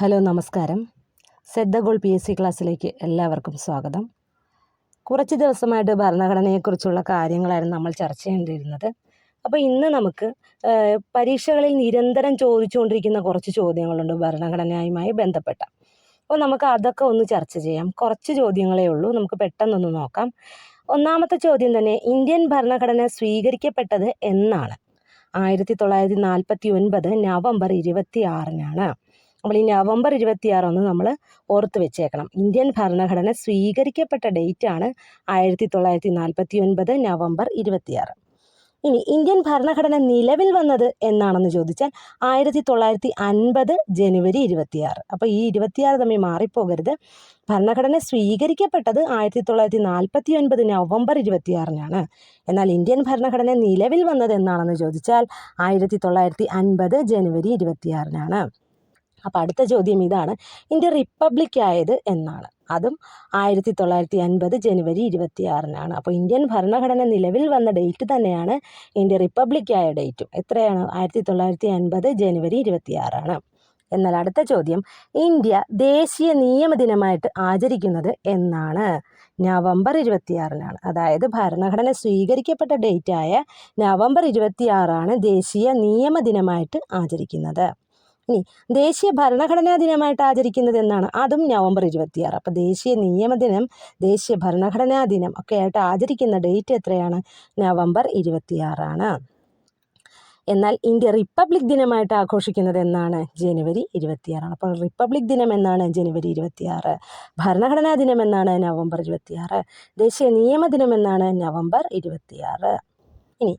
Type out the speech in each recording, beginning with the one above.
Hello നമസ്കാരം. The goal P S C ക്ലാസ്സിലേക്ക് എല്ലാവർക്കും സ്വാഗതം. കുറച്ച് ദിവസമായിട്ട് ഭരണഘടനയെക്കുറിച്ചുള്ള കാര്യങ്ങളായിരുന്നു നമ്മൾ ചർച്ച ചെയ്യേണ്ടിയിരുന്നത്. അപ്പോൾ ഇന്ന് നമുക്ക് പരീക്ഷകളിൽ നിരന്തരം ചോദിച്ചുകൊണ്ടിരിക്കുന്ന കുറച്ച് ചോദ്യങ്ങളുണ്ട് ഭരണഘടനയുമായി ബന്ധപ്പെട്ട. അപ്പോൾ നമുക്ക് അതൊക്കെ ഒന്ന് ചർച്ച ചെയ്യാം. കുറച്ച് ചോദ്യങ്ങളേ ഉള്ളൂ. നമുക്ക് പെട്ടെന്നൊന്ന് നോക്കാം. ഒന്നാമത്തെ ചോദ്യം തന്നെ ഇന്ത്യൻ ഭരണഘടന സ്വീകരിക്കപ്പെട്ടത് എന്നാണ്. ആയിരത്തി തൊള്ളായിരത്തി നാൽപ്പത്തി ഒൻപത് നവംബർ ഇരുപത്തി ആറിനാണ്. അപ്പോൾ ഈ നവംബർ ഇരുപത്തിയാറൊന്ന് നമ്മൾ ഓർത്ത് വെച്ചേക്കണം. ഇന്ത്യൻ ഭരണഘടന സ്വീകരിക്കപ്പെട്ട ഡേറ്റ് ആണ് ആയിരത്തി തൊള്ളായിരത്തി നാൽപ്പത്തി ഒൻപത് നവംബർ ഇരുപത്തിയാറ്. ഇനി ഇന്ത്യൻ ഭരണഘടന നിലവിൽ വന്നത് എന്നാണെന്ന് ചോദിച്ചാൽ ആയിരത്തി തൊള്ളായിരത്തി അൻപത് ജനുവരി ഇരുപത്തിയാറ്. അപ്പോൾ ഈ ഇരുപത്തിയാറ് തമ്മിൽ മാറിപ്പോകരുത്. ഭരണഘടന സ്വീകരിക്കപ്പെട്ടത് ആയിരത്തി തൊള്ളായിരത്തി നാൽപ്പത്തി ഒൻപത് നവംബർ ഇരുപത്തിയാറിനാണ്. എന്നാൽ ഇന്ത്യൻ ഭരണഘടന നിലവിൽ വന്നത് എന്നാണെന്ന് ചോദിച്ചാൽ ആയിരത്തി തൊള്ളായിരത്തി അൻപത് ജനുവരി ഇരുപത്തിയാറിനാണ്. അപ്പോൾ അടുത്ത ചോദ്യം ഇതാണ്. ഇന്ത്യ റിപ്പബ്ലിക് ആയത് എന്നാണ്. അതും ആയിരത്തി തൊള്ളായിരത്തി അൻപത് ജനുവരി ഇരുപത്തിയാറിനാണ്. അപ്പോൾ ഇന്ത്യൻ ഭരണഘടന നിലവിൽ വന്ന ഡേറ്റ് തന്നെയാണ് ഇന്ത്യ റിപ്പബ്ലിക് ആയ ഡേറ്റും. എത്രയാണ്? ആയിരത്തി തൊള്ളായിരത്തി അൻപത് ജനുവരി ഇരുപത്തിയാറാണ്. എന്നാൽ അടുത്ത ചോദ്യം. ഇന്ത്യ ദേശീയ നിയമ ദിനമായിട്ട് ആചരിക്കുന്നത് എന്നാണ്. നവംബർ ഇരുപത്തിയാറിനാണ്. അതായത് ഭരണഘടന സ്വീകരിക്കപ്പെട്ട ഡേറ്റായ നവംബർ ഇരുപത്തിയാറാണ് ദേശീയ നിയമ ദിനമായിട്ട് ആചരിക്കുന്നത്. ഇനി ദേശീയ ഭരണഘടനാ ദിനമായിട്ട് ആചരിക്കുന്നത് എന്നാണ്. അതും നവംബർ ഇരുപത്തിയാറ്. അപ്പോൾ ദേശീയ നിയമദിനം ദേശീയ ഭരണഘടനാ ദിനം ഒക്കെ ആയിട്ട് ആചരിക്കുന്ന ഡേറ്റ് എത്രയാണ്? നവംബർ ഇരുപത്തിയാറാണ്. എന്നാൽ ഇന്ത്യ റിപ്പബ്ലിക് ദിനമായിട്ട് ആഘോഷിക്കുന്നത് എന്നാണ് ജനുവരി ഇരുപത്തിയാറാണ്. അപ്പോൾ റിപ്പബ്ലിക് ദിനം എന്നാണ് ജനുവരി ഇരുപത്തിയാറ്. ഭരണഘടനാ ദിനം എന്നാണ് നവംബർ ഇരുപത്തിയാറ്. ദേശീയ നിയമദിനം എന്നാണ് നവംബർ ഇരുപത്തിയാറ്. ഇനി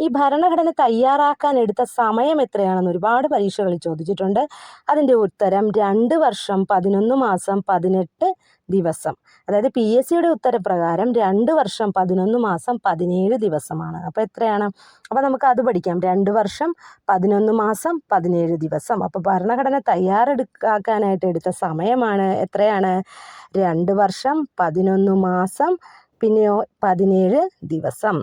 ഈ ഭരണഘടന തയ്യാറാക്കാൻ എടുത്ത സമയം എത്രയാണെന്ന് ഒരുപാട് പരീക്ഷകളിൽ ചോദിച്ചിട്ടുണ്ട്. അതിന്റെ ഉത്തരം രണ്ട് വർഷം പതിനൊന്ന് മാസം പതിനെട്ട് ദിവസം. അതായത് പി എസ് സിയുടെ ഉത്തരപ്രകാരം രണ്ട് വർഷം പതിനൊന്ന് മാസം പതിനേഴ് ദിവസമാണ്. അപ്പോൾ എത്രയാണ്? അപ്പോൾ നമുക്ക് അത് പഠിക്കാം. രണ്ട് വർഷം പതിനൊന്ന് മാസം പതിനേഴ് ദിവസം. അപ്പോൾ ഭരണഘടന തയ്യാറെടുക്കാനായിട്ട് എടുത്ത സമയമാണ് എത്രയാണ്? രണ്ട് വർഷം പതിനൊന്ന് മാസം പിന്നെയോ പതിനേഴ് ദിവസം.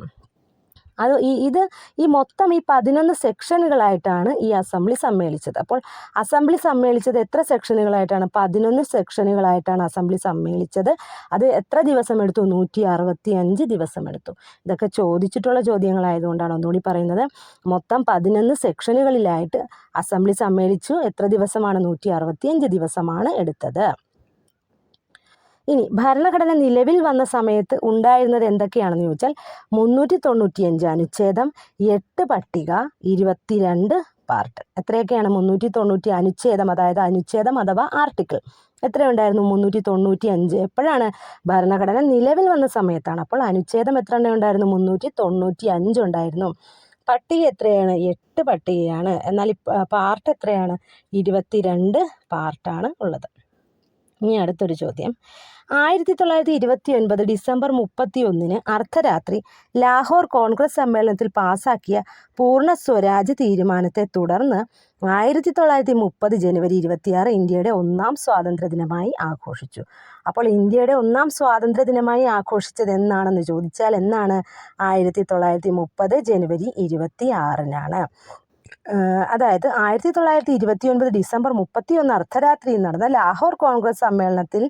അത് ഈ ഇത് ഈ മൊത്തം ഈ പതിനൊന്ന് സെക്ഷനുകളായിട്ടാണ് ഈ അസംബ്ലി സമ്മേളിച്ചത്. അപ്പോൾ അസംബ്ലി സമ്മേളിച്ചത് എത്ര സെക്ഷനുകളായിട്ടാണ്? പതിനൊന്ന് സെക്ഷനുകളായിട്ടാണ് അസംബ്ലി സമ്മേളിച്ചത്. അത് എത്ര ദിവസം എടുത്തു നൂറ്റി അറുപത്തി അഞ്ച് ദിവസം എടുത്തു ഇതൊക്കെ ചോദിച്ചിട്ടുള്ള ചോദ്യങ്ങളായതുകൊണ്ടാണ് ഒന്നുകൂടി പറയുന്നത്. മൊത്തം പതിനൊന്ന് സെക്ഷനുകളിലായിട്ട് അസംബ്ലി സമ്മേളിച്ചു. എത്ര ദിവസമാണ്? നൂറ്റി അറുപത്തി അഞ്ച് ദിവസമാണ് എടുത്തത്. ഇനി ഭരണഘടന നിലവിൽ വന്ന സമയത്ത് ഉണ്ടായിരുന്നത് എന്തൊക്കെയാണെന്ന് ചോദിച്ചാൽ മുന്നൂറ്റി തൊണ്ണൂറ്റിയഞ്ച് അനുച്ഛേദം എട്ട് പട്ടിക ഇരുപത്തിരണ്ട് പാർട്ട് എത്രയൊക്കെയാണ് മുന്നൂറ്റി തൊണ്ണൂറ്റി അനുച്ഛേദം അതായത് അനുച്ഛേദം അഥവാ ആർട്ടിക്കിൾ എത്രയുണ്ടായിരുന്നു? മുന്നൂറ്റി തൊണ്ണൂറ്റി അഞ്ച് എപ്പോഴാണ് ഭരണഘടന നിലവിൽ വന്ന സമയത്താണ്? അപ്പോൾ അനുച്ഛേദം എത്ര എണ്ണം ഉണ്ടായിരുന്നു? മുന്നൂറ്റി തൊണ്ണൂറ്റി അഞ്ച് ഉണ്ടായിരുന്നു. പട്ടിക എത്രയാണ്? എട്ട് പട്ടികയാണ്. എന്നാൽ പാർട്ട് എത്രയാണ്? ഇരുപത്തിരണ്ട് പാർട്ടാണ് ഉള്ളത്. ഇനി അടുത്തൊരു ചോദ്യം. ആയിരത്തി തൊള്ളായിരത്തി ഇരുപത്തി ഒൻപത് ഡിസംബർ മുപ്പത്തി ഒന്നിന് അർദ്ധരാത്രി ലാഹോർ കോൺഗ്രസ് സമ്മേളനത്തിൽ പാസാക്കിയ പൂർണ സ്വരാജ് തീരുമാനത്തെ തുടർന്ന് ആയിരത്തി തൊള്ളായിരത്തി മുപ്പത് ജനുവരി ഇരുപത്തിയാറ് ഇന്ത്യയുടെ ഒന്നാം സ്വാതന്ത്ര്യ ദിനമായി ആഘോഷിച്ചു. അപ്പോൾ ഇന്ത്യയുടെ ഒന്നാം സ്വാതന്ത്ര്യ ദിനമായി ആഘോഷിച്ചത് എന്നാണെന്ന് ചോദിച്ചാൽ എന്നാണ് ആയിരത്തി തൊള്ളായിരത്തി മുപ്പത് ജനുവരി ഇരുപത്തി ആറിനാണ് അതായത് ആയിരത്തി തൊള്ളായിരത്തി ഇരുപത്തി ഒൻപത് ഡിസംബർ മുപ്പത്തി ഒന്ന് അർദ്ധരാത്രിയിൽ നടന്ന ലാഹോർ കോൺഗ്രസ് സമ്മേളനത്തിൽ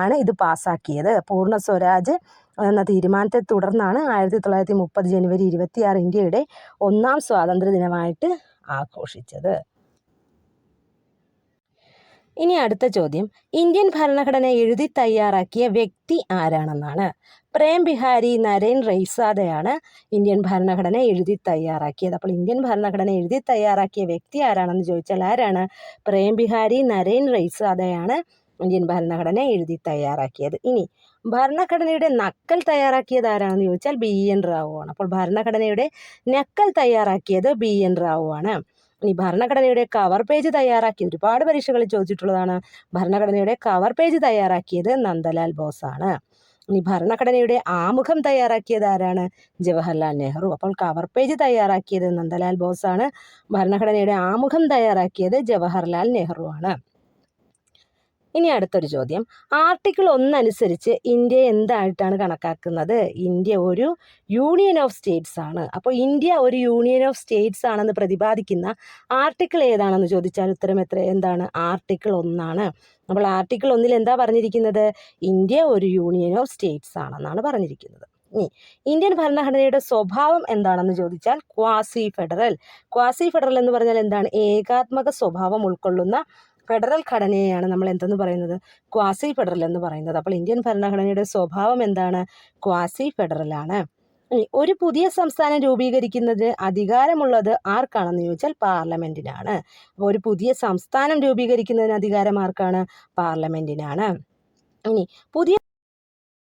ആണ് ഇത് പാസാക്കിയത്. പൂർണ സ്വരാജ് എന്ന തീരുമാനത്തെ തുടർന്നാണ് ആയിരത്തി തൊള്ളായിരത്തി മുപ്പത് ജനുവരി ഇരുപത്തിയാറ് ഇന്ത്യയുടെ ഒന്നാം സ്വാതന്ത്ര്യ ദിനമായിട്ട് ആഘോഷിച്ചത്. ഇനി അടുത്ത ചോദ്യം. ഇന്ത്യൻ ഭരണഘടന എഴുതി തയ്യാറാക്കിയ വ്യക്തി ആരാണെന്നാണ്? പ്രേം ബിഹാരി നരേൻ റൈസാദയാണ് ഇന്ത്യൻ ഭരണഘടന എഴുതി തയ്യാറാക്കിയത്. അപ്പോൾ ഇന്ത്യൻ ഭരണഘടന എഴുതി തയ്യാറാക്കിയ വ്യക്തി ആരാണെന്ന് ചോദിച്ചാൽ ആരാണ്? പ്രേം ബിഹാരി നരേൻ റൈസാദയാണ് ഇന്ത്യൻ ഭരണഘടന എഴുതി തയ്യാറാക്കിയത്. ഇനി ഭരണഘടനയുടെ നക്കൽ തയ്യാറാക്കിയത് ആരാണെന്ന് ചോദിച്ചാൽ ബി എൻ റാവു ആണ്. അപ്പോൾ ഭരണഘടനയുടെ നക്കൽ തയ്യാറാക്കിയത് ബി എൻ റാവു ആണ്. ഇനി ഭരണഘടനയുടെ കവർ പേജ് തയ്യാറാക്കി. ഒരുപാട് പരീക്ഷകളിൽ ചോദിച്ചിട്ടുള്ളതാണ് ഭരണഘടനയുടെ കവർ പേജ് തയ്യാറാക്കിയത് നന്ദലാൽ ബോസാണ്. ഇനി ഭരണഘടനയുടെ ആമുഖം തയ്യാറാക്കിയത് ആരാണ്? ജവഹർലാൽ നെഹ്റു. അപ്പോൾ കവർ പേജ് തയ്യാറാക്കിയത് നന്ദലാൽ ബോസാണ്. ഭരണഘടനയുടെ ആമുഖം തയ്യാറാക്കിയത് ജവഹർലാൽ നെഹ്റു ആണ് ഇനി അടുത്തൊരു ചോദ്യം. ആർട്ടിക്കിൾ ഒന്നനുസരിച്ച് ഇന്ത്യ എന്തായിട്ടാണ് കണക്കാക്കുന്നത്? ഇന്ത്യ ഒരു യൂണിയൻ ഓഫ് സ്റ്റേറ്റ്സ് ആണ്. അപ്പോൾ ഇന്ത്യ ഒരു യൂണിയൻ ഓഫ് സ്റ്റേറ്റ്സ് ആണെന്ന് പ്രതിപാദിക്കുന്ന ആർട്ടിക്കിൾ ഏതാണെന്ന് ചോദിച്ചാൽ ഉത്തരം എത്ര? എന്താണ്? ആർട്ടിക്കിൾ ഒന്നാണ്. അപ്പോൾ ആർട്ടിക്കിൾ ഒന്നിൽ എന്താ പറഞ്ഞിരിക്കുന്നത്? ഇന്ത്യ ഒരു യൂണിയൻ ഓഫ് സ്റ്റേറ്റ്സ് ആണെന്നാണ് പറഞ്ഞിരിക്കുന്നത്. ഇനി ഇന്ത്യൻ ഭരണഘടനയുടെ സ്വഭാവം എന്താണെന്ന് ചോദിച്ചാൽ ക്വാസി ഫെഡറൽ ക്വാസി ഫെഡറൽ എന്ന് പറഞ്ഞാൽ എന്താണ്? ഏകാത്മക സ്വഭാവം ഉൾക്കൊള്ളുന്ന ഫെഡറൽ ഘടനയെയാണ് നമ്മൾ എന്തെന്ന് പറയുന്നത്? ക്വാസി ഫെഡറൽ എന്ന് പറയുന്നത്. അപ്പോൾ ഇന്ത്യൻ ഭരണഘടനയുടെ സ്വഭാവം എന്താണ്? ക്വാസി ഫെഡറൽ ആണ്. ഒരു പുതിയ സംസ്ഥാനം രൂപീകരിക്കുന്നതിന് അധികാരമുള്ളത് ആർക്കാണെന്ന് ചോദിച്ചാൽ പാർലമെന്റിനാണ്. അപ്പോൾ ഒരു പുതിയ സംസ്ഥാനം രൂപീകരിക്കുന്നതിന് അധികാരം ആർക്കാണ്? പാർലമെന്റിനാണ് ഇനി പുതിയ